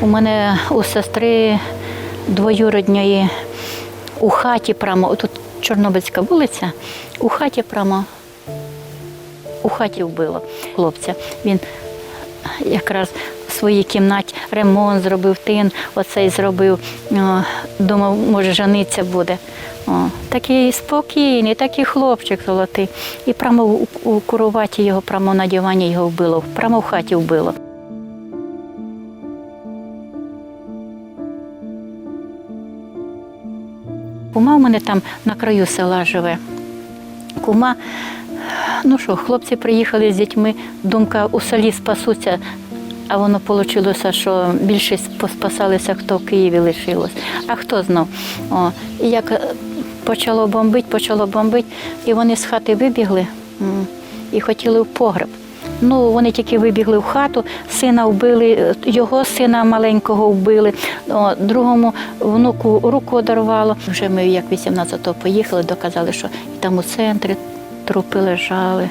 У мене у сестри двоюродньої у хаті прямо, тут Чорнобильська вулиця, у хаті прямо, у хаті вбило хлопця. Він якраз в своїй кімнаті ремонт зробив, тин оцей зробив. Думав, може, жаниться буде. О, такий спокійний, такий хлопчик золотий. І прямо у, у куруваті його, прямо на дивані його вбило, прямо в хаті вбило. Кума в мене там на краю села живе. Кума, ну що, хлопці приїхали з дітьми, думка у селі спасуться, а воно вийшло, що більшість поспасалися, хто в Києві лишилось. А хто знав? О, і як почало бомбити, почало бомбити, і вони з хати вибігли і хотіли в погреб. Ну, вони тільки вибігли в хату, сина вбили, е, його сина маленького вбили, другому внуку руку одорвало. Вже ми, як 18-го поїхали, доказали, що там у центрі трупи лежали.